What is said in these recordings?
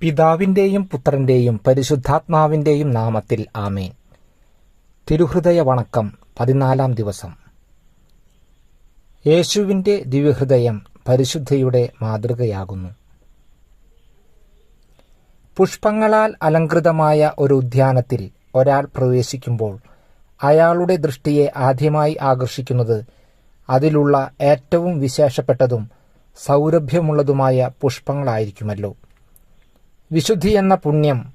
പിതാവിന്റെയും പുത്രന്റെയും പരിശുദ്ധാത്മാവിന്റെയും നാമത്തിൽ ആമേൻ. തിരുഹൃദയ വണക്കം പതിനാലാം ദിവസം. യേശുവിന്റെ ദിവ്യഹൃദയം പരിശുദ്ധയുടെ മാതൃകയാകുന്നു. പുഷ്പങ്ങളാൽ അലങ്കൃതമായ ഒരു ഉദ്യാനത്തിൽ ഒരാൾ പ്രവേശിക്കുമ്പോൾ അയാളുടെ ദൃഷ്ടിയെ ആദ്യമായി ആകർഷിക്കുന്നത് അതിലുള്ള ഏറ്റവും വിശേഷപ്പെട്ടതും സൗരഭ്യമുള്ളതുമായ പുഷ്പങ്ങളായിരിക്കുമല്ലോ. വിശുദ്ധി എന്ന പുണ്യം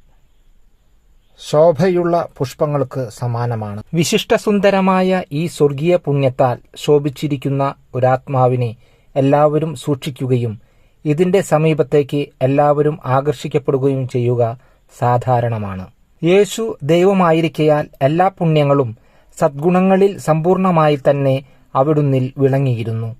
ശോഭയുള്ള പുഷ്പങ്ങൾക്ക് സമാനമാണ്. വിശിഷ്ടസുന്ദരമായ ഈ സ്വർഗീയ പുണ്യത്താൽ ശോഭിച്ചിരിക്കുന്ന ഒരാത്മാവിനെ എല്ലാവരും സൂക്ഷിക്കുകയും ഇതിന്റെ സമീപത്തേക്ക് എല്ലാവരും ആകർഷിക്കപ്പെടുകയും ചെയ്യുക സാധാരണമാണ്. യേശു ദൈവമായിരിക്കയാൽ എല്ലാ പുണ്യങ്ങളും സദ്ഗുണങ്ങളിൽ സമ്പൂർണമായി തന്നെ അവിടുന്നിൽ വിളങ്ങിയിരുന്നു.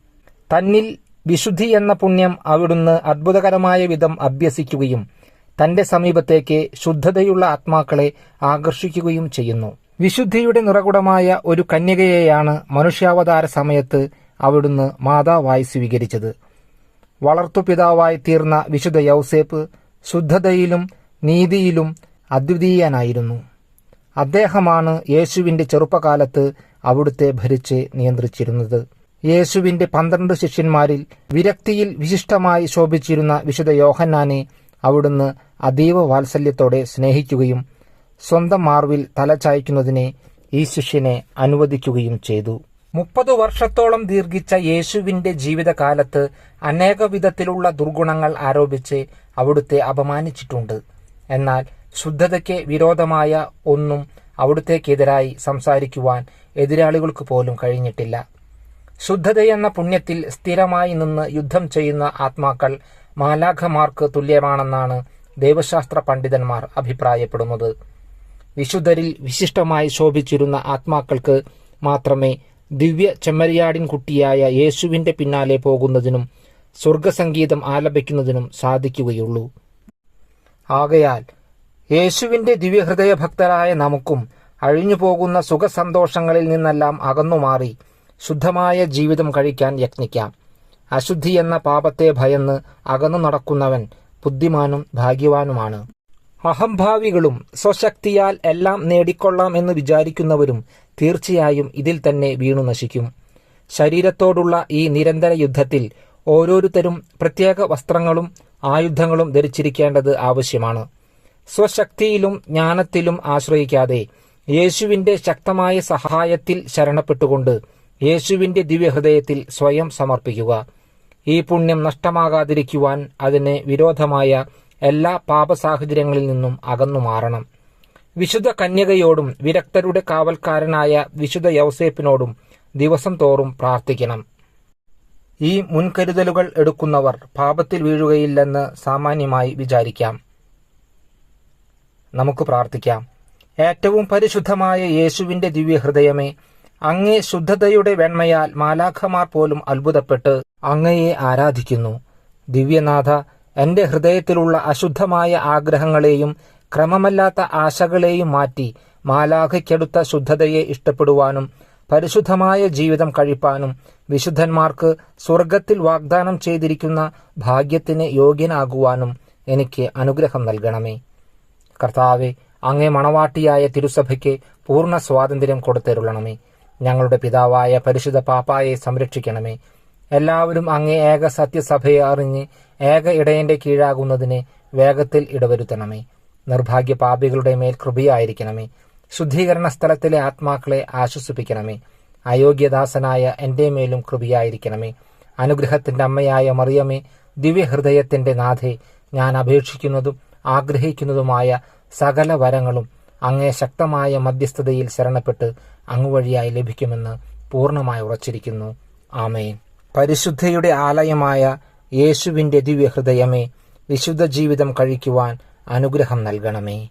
തന്നിൽ വിശുദ്ധി എന്ന പുണ്യം അവിടുന്ന് അത്ഭുതകരമായ വിധം അഭ്യസിക്കുകയും തന്റെ സമീപത്തേക്ക് ശുദ്ധതയുള്ള ആത്മാക്കളെ ആകർഷിക്കുകയും ചെയ്യുന്നു. വിശുദ്ധിയുടെ നിറകുടമായ ഒരു കന്യകയെയാണ് മനുഷ്യാവതാര സമയത്ത് അവിടുന്ന് മാതാവായി സ്വീകരിച്ചത്. വളർത്തുപിതാവായി തീർന്ന വിശുദ്ധ യൗസേപ്പ് ശുദ്ധതയിലും നീതിയിലും അദ്വിതീയനായിരുന്നു. അദ്ദേഹമാണ് യേശുവിന്റെ ചെറുപ്പകാലത്ത് അവിടുത്തെ ഭരിച്ച് നിയന്ത്രിച്ചിരുന്നത്. യേശുവിന്റെ പന്ത്രണ്ട് ശിഷ്യന്മാരിൽ വിരക്തിയിൽ വിശിഷ്ടമായി ശോഭിച്ചിരുന്ന വിശുദ്ധ യോഹന്നാനെ അവിടുന്ന് അതീവ വാത്സല്യത്തോടെ സ്നേഹിക്കുകയും സ്വന്തം മാർവിൽ തലചായ്ക്കുന്നതിനെ ഈ ശിഷ്യനെ അനുവദിക്കുകയും ചെയ്തു. മുപ്പത് വർഷത്തോളം ദീർഘിച്ച യേശുവിന്റെ ജീവിതകാലത്ത് അനേക വിധത്തിലുള്ള ദുർഗുണങ്ങൾ ആരോപിച്ച് അവിടുത്തെ അപമാനിച്ചിട്ടുണ്ട്. എന്നാൽ ശുദ്ധതയ്ക്ക് വിരോധമായ ഒന്നും അവിടുത്തേക്കെതിരായി സംസാരിക്കുവാൻ എതിരാളികൾക്ക് പോലും കഴിഞ്ഞിട്ടില്ല. ശുദ്ധതയെന്ന പുണ്യത്തിൽ സ്ഥിരമായി നിന്ന് യുദ്ധം ചെയ്യുന്ന ആത്മാക്കൾ മാലാഖമാർക്ക് തുല്യമാണെന്നാണ് ദൈവശാസ്ത്ര പണ്ഡിതന്മാർ അഭിപ്രായപ്പെടുന്നത്. വിശുദ്ധരിൽ വിശിഷ്ടമായി ശോഭിച്ചിരുന്ന ആത്മാക്കൾക്ക് മാത്രമേ ദിവ്യ ചെമ്മരിയാടിൻ കുട്ടിയായ യേശുവിന്റെ പിന്നാലെ പോകുന്നതിനും സ്വർഗസംഗീതം ആലപിക്കുന്നതിനും സാധിക്കുകയുള്ളൂ. ആകയാൽ യേശുവിന്റെ ദിവ്യഹൃദയ ഭക്തരായ നമുക്കും അഴിഞ്ഞുപോകുന്ന സുഖസന്തോഷങ്ങളിൽ നിന്നെല്ലാം അകന്നുമാറി ശുദ്ധമായ ജീവിതം കഴിക്കാൻ യത്നിക്കാം. അശുദ്ധി എന്ന പാപത്തെ ഭയന്ന് അകന്നു നടക്കുന്നവൻ ബുദ്ധിമാനും ഭാഗ്യവാനുമാണ്. അഹംഭാവികളും സ്വശക്തിയാൽ എല്ലാം നേടിക്കൊള്ളാം എന്ന് വിചാരിക്കുന്നവരും തീർച്ചയായും ഇതിൽ തന്നെ വീണു നശിക്കും. ശരീരത്തോടുള്ള ഈ നിരന്തര യുദ്ധത്തിൽ ഓരോരുത്തരും പ്രത്യേക വസ്ത്രങ്ങളും ആയുധങ്ങളും ധരിച്ചിരിക്കേണ്ടത് ആവശ്യമാണ്. സ്വശക്തിയിലും ജ്ഞാനത്തിലും ആശ്രയിക്കാതെ യേശുവിന്റെ ശക്തമായ സഹായത്തിൽ ശരണപ്പെട്ടുകൊണ്ട് യേശുവിന്റെ ദിവ്യഹൃദയത്തിൽ സ്വയം സമർപ്പിക്കുക. ഈ പുണ്യം നഷ്ടമാകാതിരിക്കുവാൻ അതിന് വിരോധമായ എല്ലാ പാപസാഹചര്യങ്ങളിൽ നിന്നും അകന്നു മാറണം. വിശുദ്ധ കന്യകയോടും വിരക്തരുടെ കാവൽക്കാരനായ വിശുദ്ധ യൗസേപ്പിനോടും ദിവസം തോറും പ്രാർത്ഥിക്കണം. ഈ മുൻകരുതലുകൾ എടുക്കുന്നവർ പാപത്തിൽ വീഴുകയില്ലെന്ന് സാമാന്യമായി വിചാരിക്കാം. നമുക്ക് പ്രാർത്ഥിക്കാം. ഏറ്റവും പരിശുദ്ധമായ യേശുവിന്റെ ദിവ്യഹൃദയമേ അങ്ങേ ശുദ്ധതയുടെ വെണ്മയാൽ മാലാഖമാർ പോലും അത്ഭുതപ്പെട്ട് അങ്ങയെ ആരാധിക്കുന്നു. ദിവ്യനാഥ എന്റെ ഹൃദയത്തിലുള്ള അശുദ്ധമായ ആഗ്രഹങ്ങളെയും ക്രമമല്ലാത്ത ആശകളെയും മാറ്റി മാലാഖയ്ക്കടുത്ത ശുദ്ധതയെ ഇഷ്ടപ്പെടുവാനും പരിശുദ്ധമായ ജീവിതം കഴിപ്പാനും വിശുദ്ധന്മാർക്ക് സ്വർഗത്തിൽ വാഗ്ദാനം ചെയ്തിരിക്കുന്ന ഭാഗ്യത്തിന് യോഗ്യനാകുവാനും എനിക്ക് അനുഗ്രഹം നൽകണമേ. കർത്താവെ അങ്ങേ മണവാട്ടിയായ തിരുസഭയ്ക്ക് പൂർണ സ്വാതന്ത്ര്യം കൊടുത്തരുളണമേ. ഞങ്ങളുടെ പിതാവായ പരിശുദ്ധ പാപ്പായെ സംരക്ഷിക്കണമേ. എല്ലാവരും അങ്ങേ ഏക സത്യസഭയെ അറിഞ്ഞ് ഏക ഇടയന്റെ കീഴാകുന്നതിന് വേഗത്തിൽ ഇടവരുത്തണമേ. നിർഭാഗ്യ പാപികളുടെ മേൽ കൃപയായിരിക്കണമേ. ശുദ്ധീകരണ സ്ഥലത്തിലെ ആത്മാക്കളെ ആശ്വസിപ്പിക്കണമേ. അയോഗ്യദാസനായ എന്റെ മേലും കൃപയായിരിക്കണമേ. അനുഗ്രഹത്തിന്റെ അമ്മയായ മറിയമേ ദിവ്യഹൃദയത്തിന്റെ നാഥെ ഞാൻ അപേക്ഷിക്കുന്നതും ആഗ്രഹിക്കുന്നതുമായ സകല വരങ്ങളും അങ്ങേ ശക്തമായ മധ്യസ്ഥതയിൽ ശരണപ്പെട്ട് അങ്ങുവഴിയായി ലഭിക്കുമെന്ന് പൂർണമായി ഉറച്ചിരിക്കുന്നു. ആമേൻ. പരിശുദ്ധയുടെ ആലയമായ യേശുവിന്റെ ദിവ്യഹൃദയമേ വിശുദ്ധ ജീവിതം കഴിക്കുവാൻ അനുഗ്രഹം നൽകണമേ.